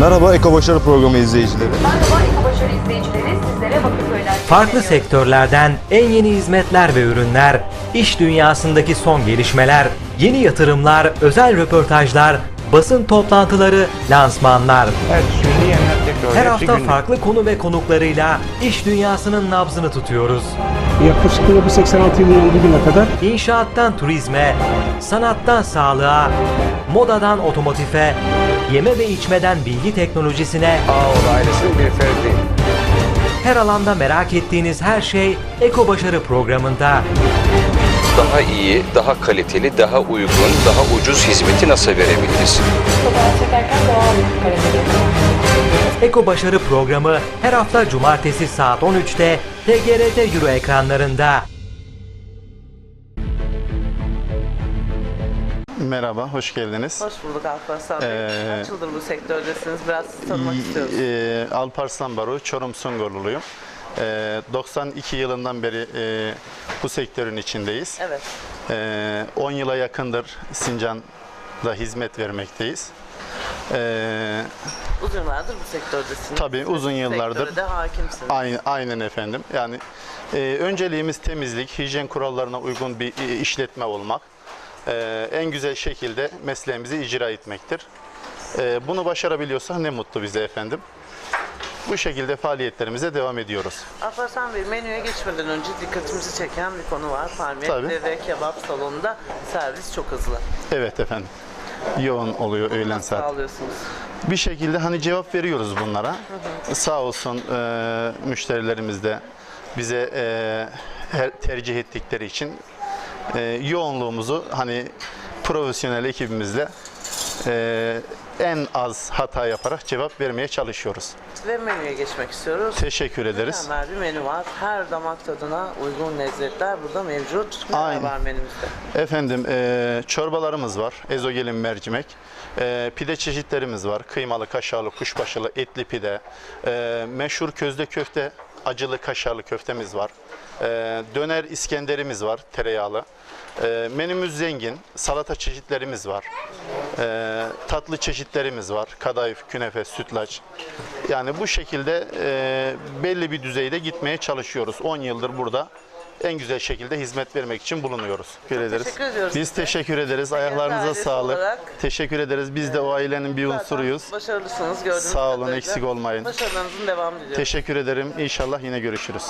Merhaba Eko Başarı Programı izleyicileri. Merhaba Eko Başarı izleyicileri sizlere Bakırköy'den Farklı sektörlerden en yeni hizmetler ve ürünler, iş dünyasındaki son gelişmeler, yeni yatırımlar, özel röportajlar, basın toplantıları, lansmanlar. Evet, şimdi Her hafta günlük. farklı konu ve konuklarıyla iş dünyasının nabzını tutuyoruz. Yaklaşık bu 86 yılından bugüne kadar İnşaattan turizme, sanattan sağlığa, modadan otomotife, yeme ve içmeden bilgi teknolojisine, Ağoğlu ailesinin bir ferdi. her alanda merak ettiğiniz her şey Eko Başarı programında. Daha iyi, daha kaliteli, daha uygun, daha ucuz hizmeti nasıl verebiliriz? Eko Başarı programı her hafta cumartesi saat 13'te TGRT Euro ekranlarında. Merhaba, hoş geldiniz. Hoş bulduk Alparslan Bey. Ee, Kaç yıldır bu sektördesiniz? Biraz tanımak istiyoruz. Ee, Alparslan Baro, Çorum Sungurluluyum. Ee, 92 yılından beri e, bu sektörün içindeyiz. Evet. Ee, 10 yıla yakındır Sincan'da hizmet vermekteyiz. Ee, Uzun yıllardır bu sektördesiniz. Tabii, uzun yıllardır. Sektöre de hakimsiniz. Aynen, aynen efendim. Yani e, önceliğimiz temizlik, hijyen kurallarına uygun bir e, işletme olmak. E, en güzel şekilde mesleğimizi icra etmektir. E, bunu başarabiliyorsak ne mutlu bize efendim. Bu şekilde faaliyetlerimize devam ediyoruz. Alparslan Bey menüye geçmeden önce dikkatimizi çeken bir konu var. Palmiye ve kebap salonunda servis çok hızlı. Evet efendim. Yoğun oluyor öğlen saat. Sağlıyorsunuz. Bir şekilde hani cevap veriyoruz bunlara. Sağ olsun e, müşterilerimiz de bize e, her, tercih ettikleri için e, yoğunluğumuzu hani profesyonel ekibimizle e, en az hata yaparak cevap vermeye çalışıyoruz. Ve menüye geçmek istiyoruz. Teşekkür ederiz. Mükemmel bir menü var. Her damak tadına uygun lezzetler burada mevcut. Neler Aynen. var menümüzde? Efendim e, çorbalarımız var. Ezogelin mercimek. E, pide çeşitlerimiz var. Kıymalı, kaşarlı, kuşbaşılı, etli pide. E, meşhur közde köfte, acılı kaşarlı köftemiz var. E, döner İskenderimiz var, tereyağlı. E, menümüz zengin. Salata çeşitlerimiz var. E, tatlı çeşitlerimiz var. Kadayıf, künefe, sütlaç. Yani bu şekilde e, belli bir düzeyde gitmeye çalışıyoruz. 10 yıldır burada en güzel şekilde hizmet vermek için bulunuyoruz. Teşekkür ederiz. teşekkür ediyoruz Biz size. teşekkür ederiz. Ayaklarınıza ailesi sağlık. olarak- Teşekkür ederiz. Biz de o ailenin bir Zaten unsuruyuz. Başarılısınız gördüğünüz Sağ olun, kadarıyla. eksik olmayın. Başarılarınızın devamı diliyorum. Teşekkür ederim. İnşallah yine görüşürüz.